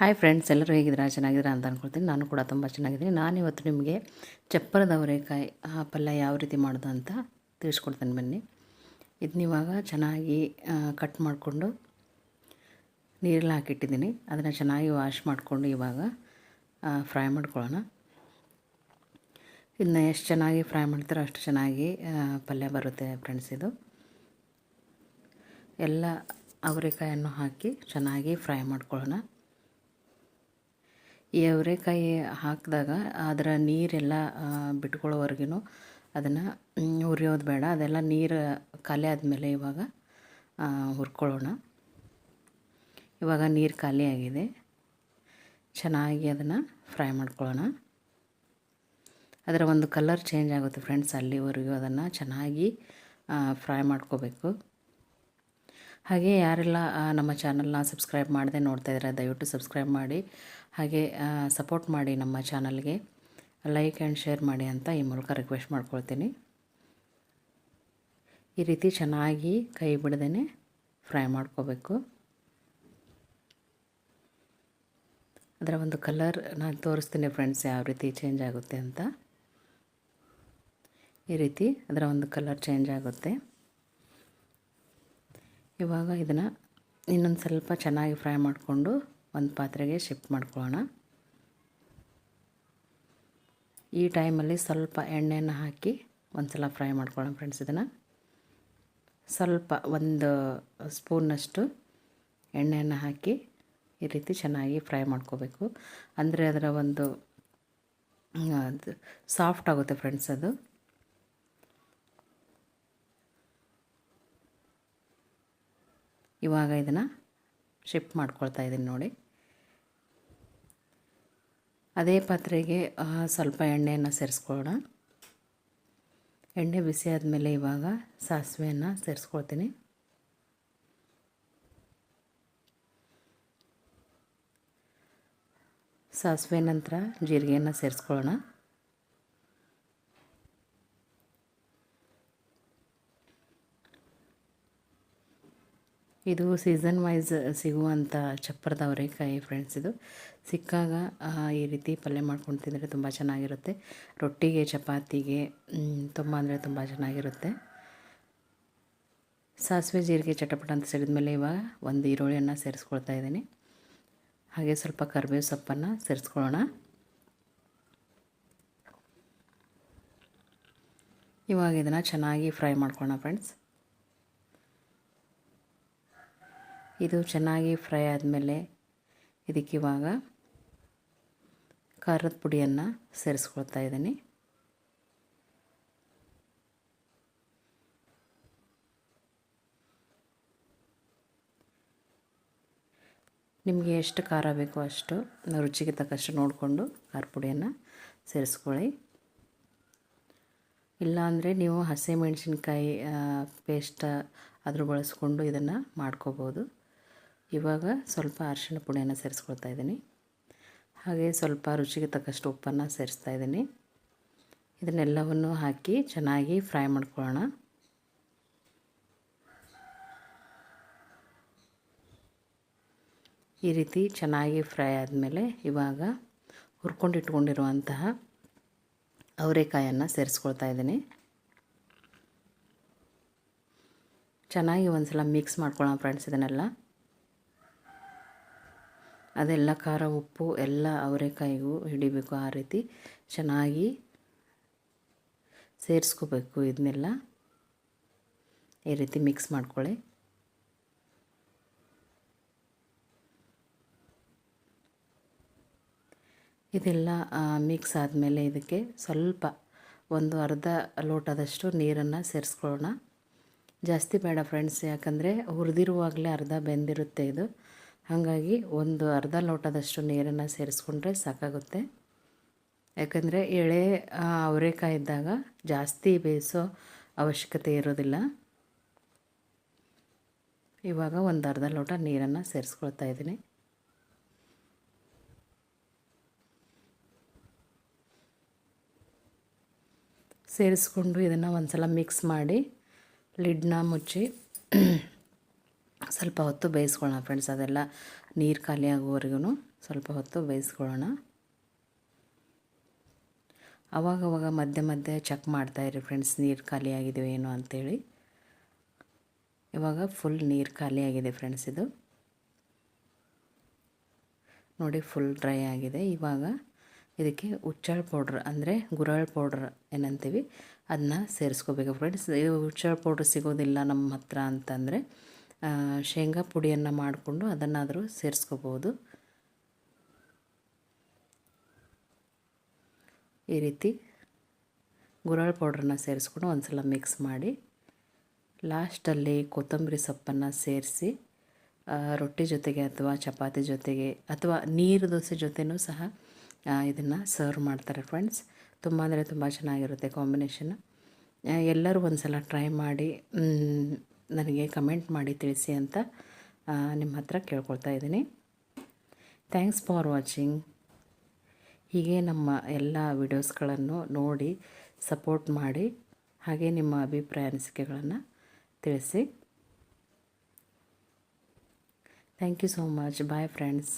Hi friends ಎಲ್ಲರೂ ಹೇಗಿದ್ದೀರಾ? ಚೆನ್ನಾಗಿದ್ದೀರಾ ಅಂತ ಅಂದ್ಕೊಳ್ತೀನಿ ನಾನು ಕೂಡ ತುಂಬ ಚೆನ್ನಾಗಿದ್ದೀನಿ. ನಾನು ಇವತ್ತು ನಿಮಗೆ ಚಪ್ಪರದ ಅವರೆಕಾಯಿ, ಆ, ಪಲ್ಯ ಯಾವ ರೀತಿ ಮಾಡೋದು ಅಂತ ತಿಳಿಸ್ಕೊಡ್ತೀನಿ ಬನ್ನಿ. ಇದನ್ನ ಇವಾಗ ಚೆನ್ನಾಗಿ ಕಟ್ ಮಾಡಿಕೊಂಡು ನೀರಲ್ಲಿ ಹಾಕಿಟ್ಟಿದ್ದೀನಿ. ಅದನ್ನು ಚೆನ್ನಾಗಿ ವಾಶ್ ಮಾಡಿಕೊಂಡು ಇವಾಗ ಫ್ರೈ ಮಾಡ್ಕೊಳ್ಳೋಣ. ಇದನ್ನ ಎಷ್ಟು ಚೆನ್ನಾಗಿ ಫ್ರೈ ಮಾಡ್ತಾರೋ ಅಷ್ಟು ಚೆನ್ನಾಗಿ ಪಲ್ಯ ಬರುತ್ತೆ ಫ್ರೆಂಡ್ಸ್ ಇದು. ಎಲ್ಲ ಅವರೆಕಾಯನ್ನು ಹಾಕಿ ಚೆನ್ನಾಗಿ ಫ್ರೈ ಮಾಡ್ಕೊಳ್ಳೋಣ. ಈ ಅವರೆಕಾಯಿ ಹಾಕಿದಾಗ ಅದರ ನೀರೆಲ್ಲ ಬಿಟ್ಕೊಳ್ಳೋವರೆಗೂ ಅದನ್ನು ಹುರಿಯೋದು ಬೇಡ. ಅದೆಲ್ಲ ನೀರು ಖಾಲಿ ಆದಮೇಲೆ ಇವಾಗ ಹುರ್ಕೊಳ್ಳೋಣ. ಇವಾಗ ನೀರು ಖಾಲಿ ಆಗಿದೆ. ಚೆನ್ನಾಗಿ ಅದನ್ನು ಫ್ರೈ ಮಾಡ್ಕೊಳ್ಳೋಣ. ಅದರ ಒಂದು ಕಲರ್ ಚೇಂಜ್ ಆಗುತ್ತೆ ಫ್ರೆಂಡ್ಸ್. ಅಲ್ಲಿವರೆಗೂ ಅದನ್ನು ಚೆನ್ನಾಗಿ ಫ್ರೈ ಮಾಡ್ಕೋಬೇಕು. ಹಾಗೆ ಯಾರೆಲ್ಲ ನಮ್ಮ ಚಾನಲ್ನ ಸಬ್ಸ್ಕ್ರೈಬ್ ಮಾಡದೆ ನೋಡ್ತಾ ಇದ್ದಾರೆ ದಯವಿಟ್ಟು ಸಬ್ಸ್ಕ್ರೈಬ್ ಮಾಡಿ. ಹಾಗೆ ಸಪೋರ್ಟ್ ಮಾಡಿ ನಮ್ಮ ಚಾನಲ್ಗೆ ಲೈಕ್ ಆ್ಯಂಡ್ ಶೇರ್ ಮಾಡಿ ಅಂತ ಈ ಮೂಲಕ ರಿಕ್ವೆಸ್ಟ್ ಮಾಡ್ಕೊಳ್ತೀನಿ. ಈ ರೀತಿ ಚೆನ್ನಾಗಿ ಕೈ ಬಿಡದೇ ಫ್ರೈ ಮಾಡ್ಕೋಬೇಕು. ಅದರ ಒಂದು ಕಲರ್ ನಾನು ತೋರಿಸ್ತೀನಿ ಫ್ರೆಂಡ್ಸ್ ಯಾವ ರೀತಿ ಚೇಂಜ್ ಆಗುತ್ತೆ ಅಂತ. ಈ ರೀತಿ ಅದರ ಒಂದು ಕಲರ್ ಚೇಂಜ್ ಆಗುತ್ತೆ. ಇವಾಗ ಇದನ್ನು ಇನ್ನೊಂದು ಸ್ವಲ್ಪ ಚೆನ್ನಾಗಿ ಫ್ರೈ ಮಾಡಿಕೊಂಡು ಒಂದು ಪಾತ್ರೆಗೆ ಶಿಫ್ಟ್ ಮಾಡ್ಕೊಳ್ಳೋಣ. ಈ ಟೈಮಲ್ಲಿ ಸ್ವಲ್ಪ ಎಣ್ಣೆಯನ್ನು ಹಾಕಿ ಒಂದು ಸಲ ಫ್ರೈ ಮಾಡ್ಕೊಳ್ಳೋಣ ಫ್ರೆಂಡ್ಸ್ ಇದನ್ನು. ಸ್ವಲ್ಪ ಒಂದು ಸ್ಪೂನಷ್ಟು ಎಣ್ಣೆಯನ್ನು ಹಾಕಿ ಈ ರೀತಿ ಚೆನ್ನಾಗಿ ಫ್ರೈ ಮಾಡ್ಕೋಬೇಕು. ಅಂದರೆ ಅದರ ಒಂದು ಸಾಫ್ಟ್ ಆಗುತ್ತೆ ಫ್ರೆಂಡ್ಸ್ ಅದು. ಇವಾಗ ಇದನ್ನು ಶಿಫ್ಟ್ ಮಾಡ್ಕೊಳ್ತಾ ಇದ್ದೀನಿ ನೋಡಿ. ಅದೇ ಪಾತ್ರೆಗೆ ಸ್ವಲ್ಪ ಎಣ್ಣೆಯನ್ನು ಸೇರಿಸ್ಕೊಳ್ಳೋಣ. ಎಣ್ಣೆ ಬಿಸಿ ಆದಮೇಲೆ ಇವಾಗ ಸಾಸಿವೆಯನ್ನು ಸೇರಿಸ್ಕೊಳ್ತೀನಿ. ಸಾಸಿವೆ ನಂತರ ಜೀರಿಗೆಯನ್ನು ಸೇರಿಸ್ಕೊಳ್ಳೋಣ. ಇದು ಸೀಸನ್ ವೈಸ್ ಸಿಗುವಂಥ ಚಪ್ಪರದ ಅವರೆಕಾಯಿ ಫ್ರೆಂಡ್ಸ್ ಇದು. ಸಿಕ್ಕಾಗ ಈ ರೀತಿ ಪಲ್ಯ ಮಾಡ್ಕೊಂಡು ತಿಂದರೆ ತುಂಬ ಚೆನ್ನಾಗಿರುತ್ತೆ. ರೊಟ್ಟಿಗೆ, ಚಪಾತಿಗೆ ತುಂಬ ಅಂದರೆ ತುಂಬ ಚೆನ್ನಾಗಿರುತ್ತೆ. ಸಾಸಿವೆ, ಜೀರಿಗೆ ಚಟಪಟ ಅಂತ ಸಿಡಿದ್ಮೇಲೆ ಇವಾಗ ಒಂದು ಈರುಳ್ಳಿಯನ್ನು ಸೇರಿಸ್ಕೊಳ್ತಾ ಇದ್ದೀನಿ. ಹಾಗೆ ಸ್ವಲ್ಪ ಕರಿಬೇವು ಸೊಪ್ಪನ್ನು ಸೇರಿಸ್ಕೊಳ್ಳೋಣ. ಇವಾಗ ಇದನ್ನು ಚೆನ್ನಾಗಿ ಫ್ರೈ ಮಾಡ್ಕೊಳ್ಳೋಣ ಫ್ರೆಂಡ್ಸ್ ಇದು ಚೆನ್ನಾಗಿ ಫ್ರೈ ಆದಮೇಲೆ ಇದಕ್ಕಿವಾಗ ಖಾರದ ಪುಡಿಯನ್ನು ಸೇರಿಸ್ಕೊಳ್ತಾ ಇದ್ದೀನಿ. ನಿಮಗೆ ಎಷ್ಟು ಖಾರ ಬೇಕೋ ಅಷ್ಟು ರುಚಿಗೆ ತಕ್ಕಷ್ಟು ನೋಡಿಕೊಂಡು ಖಾರ ಪುಡಿಯನ್ನು ಸೇರಿಸ್ಕೊಳ್ಳಿ. ಇಲ್ಲಾಂದರೆ ನೀವು ಹಸಿಮೆಣಸಿನ್ಕಾಯಿ ಪೇಸ್ಟ್ ಅದ್ರ ಬಳಸ್ಕೊಂಡು ಇದನ್ನು ಮಾಡ್ಕೋಬೋದು ಇವಾಗ ಸ್ವಲ್ಪ ಅರಿಶಿಣ ಪುಡಿಯನ್ನು ಸೇರಿಸ್ಕೊಳ್ತಾ ಇದ್ದೀನಿ. ಹಾಗೆ ಸ್ವಲ್ಪ ರುಚಿಗೆ ತಕ್ಕಷ್ಟು ಉಪ್ಪನ್ನು ಸೇರಿಸ್ತಾ ಇದ್ದೀನಿ. ಇದನ್ನೆಲ್ಲವನ್ನು ಹಾಕಿ ಚೆನ್ನಾಗಿ ಫ್ರೈ ಮಾಡ್ಕೊಳ್ಳೋಣ. ಈ ರೀತಿ ಚೆನ್ನಾಗಿ ಫ್ರೈ ಆದಮೇಲೆ ಇವಾಗ ಹುರ್ಕೊಂಡು ಇಟ್ಕೊಂಡಿರುವಂತಹ ಅವರೆಕಾಯನ್ನು ಸೇರಿಸ್ಕೊಳ್ತಾ ಇದ್ದೀನಿ. ಚೆನ್ನಾಗಿ ಒಂದು ಸಲ ಮಿಕ್ಸ್ ಮಾಡ್ಕೊಳ್ಳೋಣ ಫ್ರೆಂಡ್ಸ್ ಇದನ್ನೆಲ್ಲ. ಅದೆಲ್ಲ ಖಾರ, ಉಪ್ಪು ಎಲ್ಲ ಅವರೆಕಾಯಿಗೂ ಹಿಡಿಬೇಕು ಆ ರೀತಿ. ಚೆನ್ನಾಗಿ ಸೇರಿಸ್ಕೋಬೇಕು ಇದನ್ನೆಲ್ಲ. ಈ ರೀತಿ ಮಿಕ್ಸ್ ಮಾಡ್ಕೊಳ್ಳಿ. ಇದೆಲ್ಲ ಮಿಕ್ಸ್ ಆದಮೇಲೆ ಇದಕ್ಕೆ ಸ್ವಲ್ಪ ಒಂದು ಅರ್ಧ ಲೋಟದಷ್ಟು ನೀರನ್ನು ಸೇರಿಸ್ಕೊಳ್ಳೋಣ. ಜಾಸ್ತಿ ಬೇಡ ಫ್ರೆಂಡ್ಸ್ ಯಾಕಂದರೆ ಹುರಿದಿರುವಾಗಲೇ ಅರ್ಧ ಬೆಂದಿರುತ್ತೆ ಇದು. ಹಾಗಾಗಿ ಒಂದು ಅರ್ಧ ಲೋಟದಷ್ಟು ನೀರನ್ನು ಸೇರಿಸ್ಕೊಂಡ್ರೆ ಸಾಕಾಗುತ್ತೆ. ಯಾಕಂದರೆ ಎಳೆ ಅವರೆಕಾಯಿ ಇದ್ದಾಗ ಜಾಸ್ತಿ ಬೇಯಿಸೋ ಅವಶ್ಯಕತೆ ಇರೋದಿಲ್ಲ. ಇವಾಗ ಒಂದು ಅರ್ಧ ಲೋಟ ನೀರನ್ನು ಸೇರಿಸ್ಕೊಳ್ತಾ ಇದ್ದೀನಿ. ಸೇರಿಸ್ಕೊಂಡು ಇದನ್ನು ಒಂದು ಸಲ ಮಿಕ್ಸ್ ಮಾಡಿ ಲಿಡ್ನ ಮುಚ್ಚಿ ಸ್ವಲ್ಪ ಹೊತ್ತು ಬೇಯಿಸ್ಕೊಳ್ಳೋಣ ಫ್ರೆಂಡ್ಸ್ ಅದೆಲ್ಲ ನೀರು ಖಾಲಿ ಸ್ವಲ್ಪ ಹೊತ್ತು ಬೇಯಿಸ್ಕೊಳ್ಳೋಣ. ಅವಾಗವಾಗ ಮಧ್ಯೆ ಮಧ್ಯೆ ಚೆಕ್ ಮಾಡ್ತಾಯಿರಿ ಫ್ರೆಂಡ್ಸ್ ನೀರು ಖಾಲಿ ಆಗಿದೆಯೋ ಏನೋ ಅಂಥೇಳಿ ಇವಾಗ ಫುಲ್ ನೀರು ಖಾಲಿ ಆಗಿದೆ ಫ್ರೆಂಡ್ಸ್ ಇದು. ನೋಡಿ ಫುಲ್ ಡ್ರೈ ಆಗಿದೆ. ಇವಾಗ ಇದಕ್ಕೆ ಉಚ್ಚಾಳ ಪೌಡ್ರ್ ಅಂದರೆ ಗುರಾಳ್ ಪೌಡ್ರ್ ಏನಂತೀವಿ ಅದನ್ನ ಸೇರಿಸ್ಕೋಬೇಕು ಫ್ರೆಂಡ್ಸ್ ಇದು ಉಚ್ಚಾಳ ಪೌಡ್ರ್ ಸಿಗೋದಿಲ್ಲ ನಮ್ಮ ಹತ್ರ ಅಂತಂದರೆ ಶೇಂಗಾ ಪುಡಿಯನ್ನು ಮಾಡಿಕೊಂಡು ಅದನ್ನಾದರೂ ಸೇರಿಸ್ಕೋಬೋದು. ಈ ರೀತಿ ಗುರಾಳ್ ಪೌಡ್ರನ್ನ ಸೇರಿಸ್ಕೊಂಡು ಒಂದು ಸಲ ಮಿಕ್ಸ್ ಮಾಡಿ ಲಾಸ್ಟಲ್ಲಿ ಕೊತ್ತಂಬರಿ ಸೊಪ್ಪನ್ನು ಸೇರಿಸಿ ರೊಟ್ಟಿ ಜೊತೆಗೆ ಅಥವಾ ಚಪಾತಿ ಜೊತೆಗೆ ಅಥವಾ ನೀರು ದೋಸೆ ಜೊತೆನೂ ಸಹ ಇದನ್ನು ಸರ್ವ್ ಮಾಡ್ತಾರೆ ಫ್ರೆಂಡ್ಸ್. ತುಂಬ ಅಂದರೆ ತುಂಬ ಚೆನ್ನಾಗಿರುತ್ತೆ ಕಾಂಬಿನೇಷನ್. ಎಲ್ಲರೂ ಒಂದು ಸಲ ಟ್ರೈ ಮಾಡಿ ನನಗೆ ಕಮೆಂಟ್ ಮಾಡಿ ತಿಳಿಸಿ ಅಂತ ನಿಮ್ಮ ಹತ್ರ ಕೇಳ್ಕೊಳ್ತಾ ಇದ್ದೀನಿ. ಥ್ಯಾಂಕ್ಸ್ ಫಾರ್ ವಾಚಿಂಗ್ ಹೀಗೆ ನಮ್ಮ ಎಲ್ಲ ವಿಡಿಯೋಸ್ಗಳನ್ನು ನೋಡಿ ಸಪೋರ್ಟ್ ಮಾಡಿ, ಹಾಗೆ ನಿಮ್ಮ ಅಭಿಪ್ರಾಯ, ಅನಿಸಿಕೆಗಳನ್ನು ತಿಳಿಸಿ. Thank you so much bye friends